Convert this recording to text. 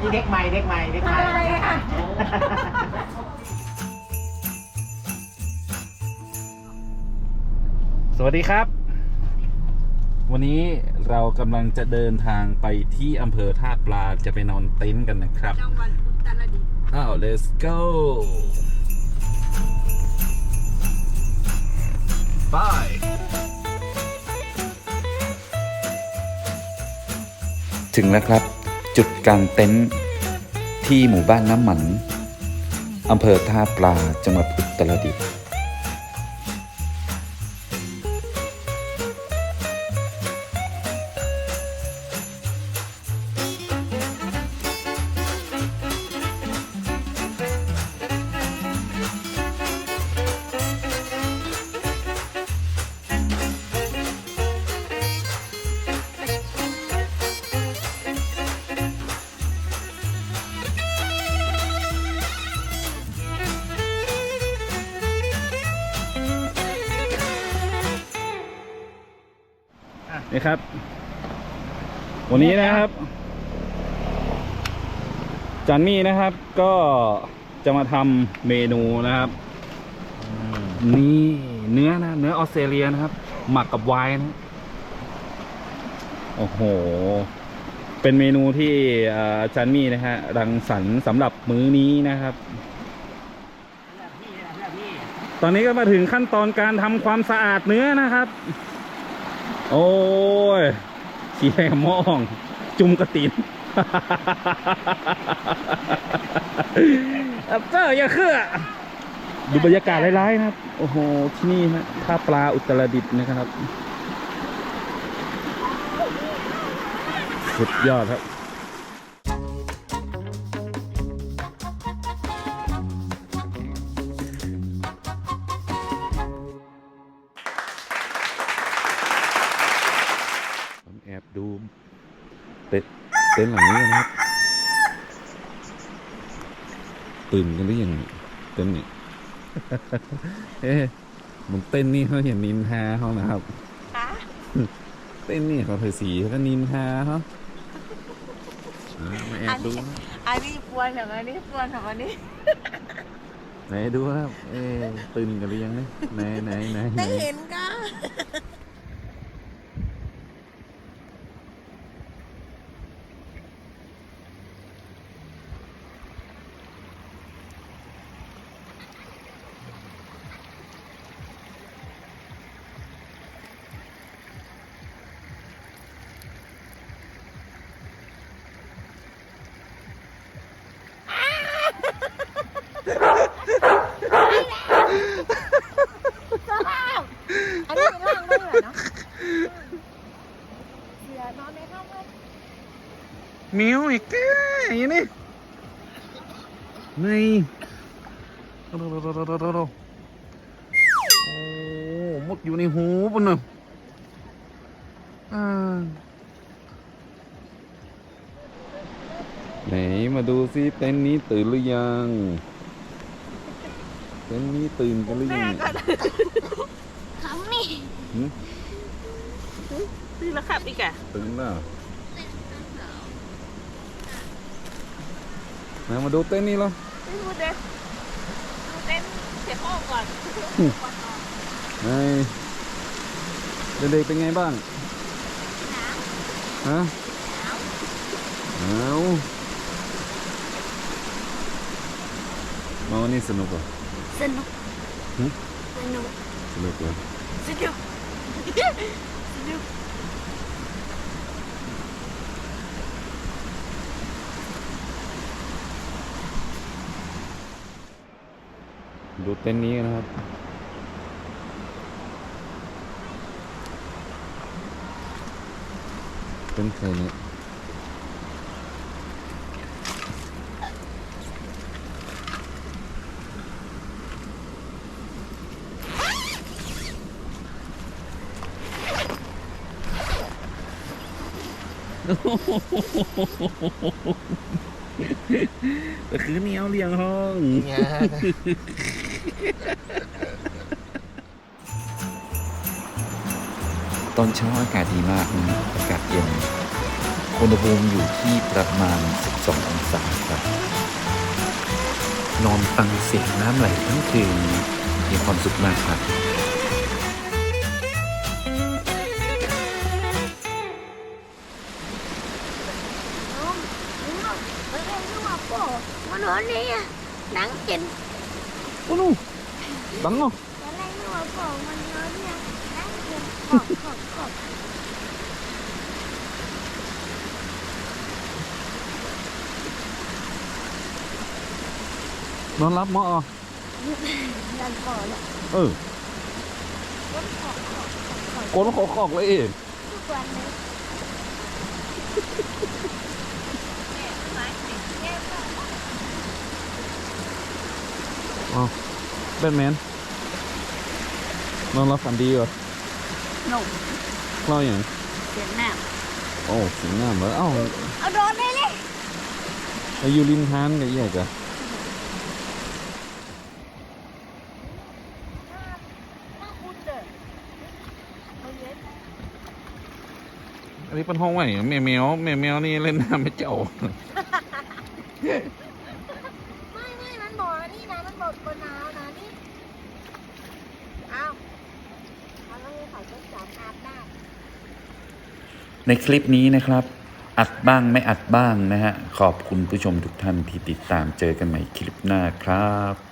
นี่เด็กใหม่เด็กใหม่เด็กใหม่อะไรอะสวัสดีครับ วันนี้เรากำลังจะเดินทางไปที่อำเภอท่าปลาจะไปนอนเต็นท์กันนะครับจังหวัดอุตรดิตถ์อ้าว let's go ไปถึงแล้วครับ จุดกลางเต็นท์ที่หมู่บ้านน้ำหมันอำเภอท่าปลาจังหวัดอุตรดิตถ์ นี่ครับ วันนี้นะครับ จันมี่นะครับก็จะมาทำเมนูนะครับนี่เนื้อนะเนื้อออสเตรเลียนะครับ หมักกับไวน์นะโอ้โห เป็นเมนูที่เอ่อจันมี่นะฮะรังสรรค์สำหรับมื้อนี้นะครับ ตอนนี้ก็มาถึงขั้นตอนการทำความสะอาดเนื้อนะครับ โอ้ยขี้แรงมอง จุ่มกระตินอับเจ้าอย่าเครื่อดูบรรยากาศร้ายๆนะครับ โอ้โห ที่นี่ฮะท่าปลาอุตรดิตถ์นะครับ สุดยอดครับ อบดูเต็นท์เต็นท์หลังนี้นะครับ ตื่นกันหรือยังเต็นท์นี่เอ๊ะบนเต้นท์นี่เขาเห็นนินทาเขานะครับคะเต้นท์นี่เขาเผยสีเขาก็นินทาเขาอ่ามาแอบดูนะอันนี้ปวนของอันนี้ปวนของอันนี้ไหนดูครับเอ๊ะตื่นกันหรือยังเนี่ยไหนไหนไหนไหนได้เห็นก็ อันนี้เป็นร่างได้เหรอเนาะเสือนอนในห้องเลย มิวอีกแก่อย่างนี้นี่โอ้โหมุดอยู่ในหูปุ่นน่ะอ่าไหนมาดูซิเต็นท์นี้ตื่นหรือยังเต็นท์นี้ตื่นกันหรือยังเขานี่หืมนี่แล้วขับอีกอะตื่นแล้ว ไหนมาดูเต็นท์นี้เหรอไม่พูดเลยดูเต้นเสียพ่อก่อนไงเด็กๆเป็นไงบ้างฮะหนาวมาวันนี้สนุกเหรอสนุกหึสนุกสนุกเหรอสนุกสนุก ดูเต็นท์นี้กันนะครับ เต็นท์ใครเนี่ยก็คือเหนียวเลี้ยงห้อง ตอนเช้าอากาศดีมากนะอากาศเย็นอุณหภูมิอยู่ที่ประมาณ 12 องศาครับ นอนฟังเสียงน้ำไหลทั้งคืนมีความสุขมากครับมันหัวนี่หนังกินโอ้โหดังเนาะอะไรหนูบอกมันหัวนี่หนังกิน กบกบกบนอนรับหม อ๋อแบทแมนนอนรับฝันดีเหรอหนุ่มเล่าอย่างเสียงหน้าโอ้สีงามเลยเอ้าเอาโดนได้เลยไปอยู่ริมทานกับใหญ่จ้ะน่าคุ้นเด้อเอาเย็นอันนี้เป็นห้องไหวแม่แมวแม่แมวนี่เล่นน้ำไม่เจ้า ไม่ไม่มันบอกนี่นะ มันบอกบนน้ำนะนี่เอาเอาแล้วให้เขาจะจับอาบน้ำ ในคลิปนี้นะครับ อัดบ้างไม่อัดบ้างนะฮะ ขอบคุณผู้ชมทุกท่านที่ติดตามเจอกันใหม่คลิปหน้าครับ